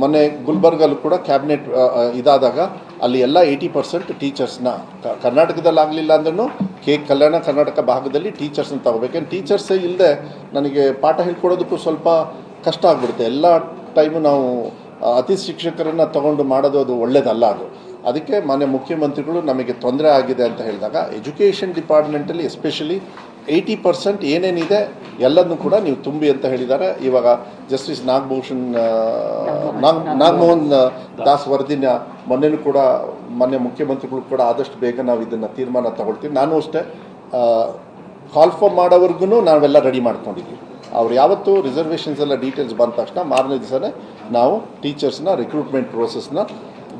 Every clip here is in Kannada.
ಮೊನ್ನೆ ಗುಲ್ಬರ್ಗಲ್ಲೂ ಕೂಡ ಕ್ಯಾಬಿನೆಟ್ ಇದಾದಾಗ ಅಲ್ಲಿ ಎಲ್ಲ ಏಯ್ಟಿ ಪರ್ಸೆಂಟ್ ಟೀಚರ್ಸ್ನ ಕರ್ನಾಟಕದಲ್ಲಿ ಆಗಲಿಲ್ಲ ಅಂದ್ರೂ ಕೆ ಕಲ್ಯಾಣ ಕರ್ನಾಟಕ ಭಾಗದಲ್ಲಿ ಟೀಚರ್ಸ್ನ ತಗೋಬೇಕು. ಟೀಚರ್ಸೇ ಇಲ್ಲದೆ ನನಗೆ ಪಾಠ ಹೇಳ್ಕೊಡೋದಕ್ಕೂ ಸ್ವಲ್ಪ ಕಷ್ಟ ಆಗ್ಬಿಡುತ್ತೆ. ಎಲ್ಲ ಟೈಮು ನಾವು ಅತಿ ಶಿಕ್ಷಕರನ್ನು ತಗೊಂಡು ಮಾಡೋದು ಅದು ಒಳ್ಳೇದಲ್ಲ ಅದು. ಅದಕ್ಕೆ ಮಾನ್ಯ ಮುಖ್ಯಮಂತ್ರಿಗಳು ನಮಗೆ ತೊಂದರೆ ಆಗಿದೆ ಅಂತ ಹೇಳಿದಾಗ ಎಜುಕೇಷನ್ ಡಿಪಾರ್ಟ್ಮೆಂಟಲ್ಲಿ ಎಸ್ಪೆಷಲಿ ಏಯ್ಟಿ ಪರ್ಸೆಂಟ್ ಏನೇನಿದೆ ಎಲ್ಲದನ್ನು ಕೂಡ ನೀವು ತುಂಬಿ ಅಂತ ಹೇಳಿದ್ದಾರೆ. ಇವಾಗ ಜಸ್ಟಿಸ್ ನಾಗಭೂಷಣ್ ನಾಗ್ ನಾಗಮೋಹನ್ ದಾಸ್ ವರದಿನ ಮೊನ್ನೆನೂ ಕೂಡ ಮೊನ್ನೆ ಮುಖ್ಯಮಂತ್ರಿಗಳು ಕೂಡ ಆದಷ್ಟು ಬೇಗ ನಾವು ಇದನ್ನು ತೀರ್ಮಾನ ತಗೊಳ್ತೀವಿ. ನಾನು ಅಷ್ಟೇ ಕಾಲ್ ಫಾರ್ಮ್ ಮಾಡೋವರೆಗೂ ನಾವೆಲ್ಲ ರೆಡಿ ಮಾಡ್ಕೊಂಡಿದ್ದೀವಿ. ಅವ್ರು ಯಾವತ್ತು ರಿಸರ್ವೇಷನ್ಸ್ ಎಲ್ಲ ಡೀಟೇಲ್ಸ್ ಬಂದ ತಕ್ಷಣ ಮಾರನೇ ದಿವಸನೇ ನಾವು ಟೀಚರ್ಸ್ನ ರಿಕ್ರೂಟ್ಮೆಂಟ್ ಪ್ರೋಸೆಸ್ನ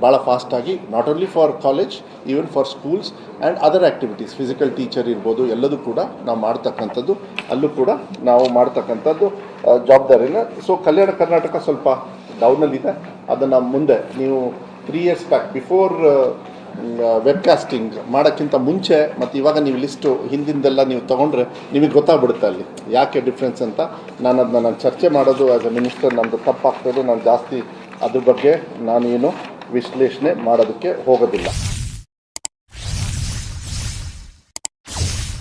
ಭಾಳ ಫಾಸ್ಟಾಗಿ not only for college even for schools and other activities physical teacher ಇರ್ಬೋದು, ಎಲ್ಲದೂ ಕೂಡ ನಾವು ಮಾಡ್ತಕ್ಕಂಥದ್ದು, ಅಲ್ಲೂ ಕೂಡ ನಾವು ಮಾಡ್ತಕ್ಕಂಥದ್ದು ಜವಾಬ್ದಾರಿನ. ಸೊ ಕಲ್ಯಾಣ ಕರ್ನಾಟಕ ಸ್ವಲ್ಪ ಡೌನಲ್ಲಿದೆ ಅದನ್ನು ಮುಂದೆ, ನೀವು three years back before webcasting ಮಾಡೋಕ್ಕಿಂತ ಮುಂಚೆ, ಮತ್ತು ಇವಾಗ ನೀವು ಲಿಸ್ಟು ಹಿಂದಿಂದೆಲ್ಲ ನೀವು ತೊಗೊಂಡ್ರೆ ನಿಮಗೆ ಗೊತ್ತಾಗ್ಬಿಡುತ್ತೆ ಅಲ್ಲಿ. ಯಾಕೆ ಡಿಫ್ರೆನ್ಸ್ ಅಂತ? ನಾನು ಅದನ್ನ ನಾನು ಚರ್ಚೆ ಮಾಡೋದು ಆ್ಯಸ್ ಎ ಮಿನಿಸ್ಟರ್ ನಮ್ಮದು ತಪ್ಪಾಗ್ತದೆ ನಾನು ಜಾಸ್ತಿ ಅದ್ರ ಬಗ್ಗೆ ನಾನೇನು ವಿಶ್ಲೇಷಣೆ ಮಾಡೋದಕ್ಕೆ ಹೋಗೋದಿಲ್ಲ.